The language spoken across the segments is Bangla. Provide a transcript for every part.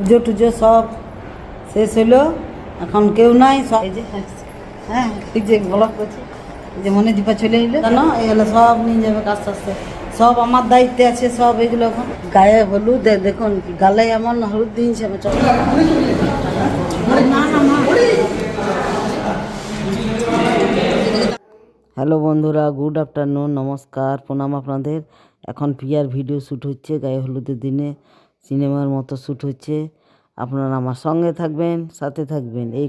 পুজো টুজো সব শেষ হলো। এখন কেউ নাই, সব এই যে হ্যাঁ ঠিক যে ব্লক করছে এই যে মনে দীপা চলে এলো। জানো এগুলো সব নিয়ে যাবে আস্তে আস্তে সব আমার দায়িত্বে আছে, সব এগুলো এখন। গায়ে হলুদ দেখুন, গালে এমন হলুদ দিয়েছে, আমার চল হ্যালো বন্ধুরা, গুড আফটারনুন, নমস্কার, প্রণাম আপনাদের। এখন পিয়ার ভিডিও শ্যুট হচ্ছে গায়ে হলুদের দিনে। সিনেমার মতো শ্যুট হচ্ছে। আপনারা আমার সঙ্গে থাকবেন সাথে থাকবেন। এই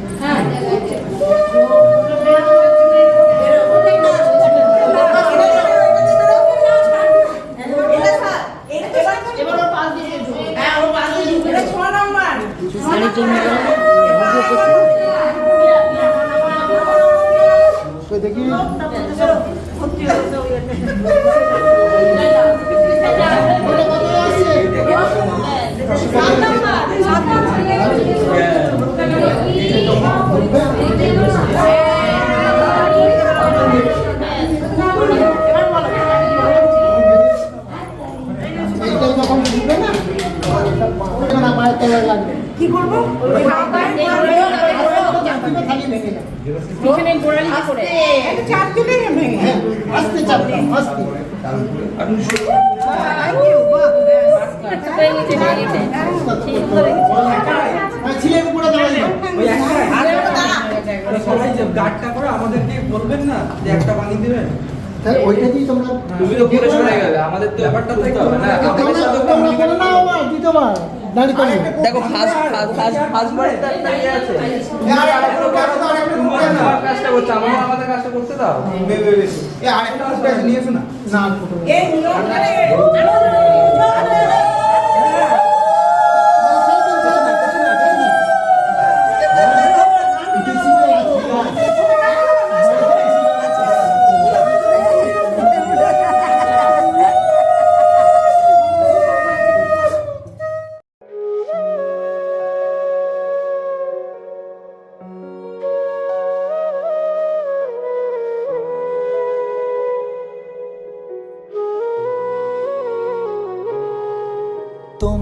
よろしくお願いします。পিছনে গোড়ালি করে? চাপ দিলে হ্যাঁ? আস্তে চাপটা আস্তে। হয়ে হয়ে হ্যাঁ আমাদেরকে বলবেন না যে একটা বানিয়ে দেবেন। তাহলে ওইটাতেই তোমরা তুমি তো পরে সরে গেলে আমাদের তো ব্যাপারটা বুঝতে হবে না। আমাদের সাথে আবার দ্বিতীয়বার। দেখো ইয়ে আমাদের কাজটা করতে দাও। না।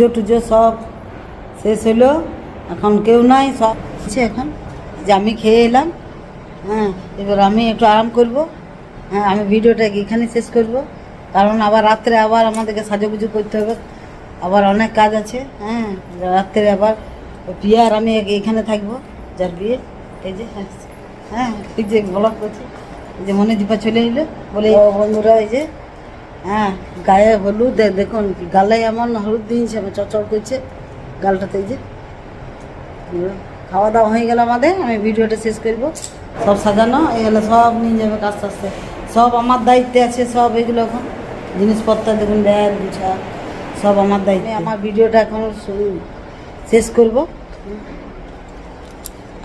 পুজো টুজো সব শেষ হলো। এখন কেউ নাই, সব আছে এখন। যে আমি খেয়ে এলাম হ্যাঁ এবার আমি একটু আরাম করব। হ্যাঁ আমি ভিডিওটা এখানে শেষ করব। কারণ আবার রাত্রে আবার আমাদেরকে সাজুগুজু করতে হবে। আবার অনেক কাজ আছে হ্যাঁ রাত্রে আবার বিয়ে আর আমি এখানে থাকব, যার বিয়ে। এই যে হ্যাঁ ঠিক যে ব্লগ করছি। এই যে মনে দীপা চলে এলো, বলে বন্ধুরা, এই যে হ্যাঁ গায়ে হলুদ দেখুন, গালে এমন হলুদ দিয়েছে, আমার চচড় করছে গালটাতে যে খাওয়া দাওয়া হয়ে গেল আমাদের, আমি ভিডিওটা শেষ করব। সব সাজানো এগুলো সব নিয়ে যাবে আস্তে আস্তে। সব আমার দায়িত্বে আছে, সব এগুলো এখন, জিনিসপত্র, দেখুন, ব্যাগ, গুছা, সব আমার দায়িত্বে। আমার ভিডিওটা এখন শেষ করব।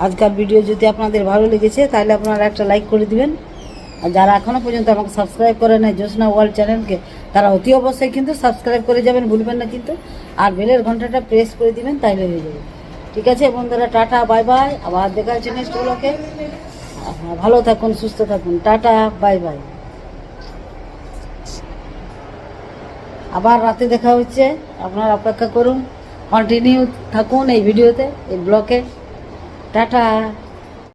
আজকাল ভিডিও যদি আপনাদের ভালো লেগেছে, তাহলে আপনারা একটা লাইক করে দিবেন। যারা এখনও পর্যন্ত আমাকে সাবস্ক্রাইব করে নেয় জ্যোৎস্না ওয়ার্ল্ড চ্যানেলকে তারা অতি অবশ্যই কিন্তু সাবস্ক্রাইব করে যাবেন, ভুলবেন না কিন্তু। আর বেলের ঘন্টাটা প্রেস করে দিবেন, তাইলে হয়ে যাবে। ঠিক আছে বন্ধুরা, টাটা বাই বাই আবার দেখা হচ্ছে নেক্সট ব্লকে ভালো থাকুন, সুস্থ থাকুন। টাটা বাই বাই আবার রাতে দেখা হচ্ছে। আপনারা অপেক্ষা করুন। কন্টিনিউ থাকুন এই ভিডিওতে, এই ব্লকে টাটা।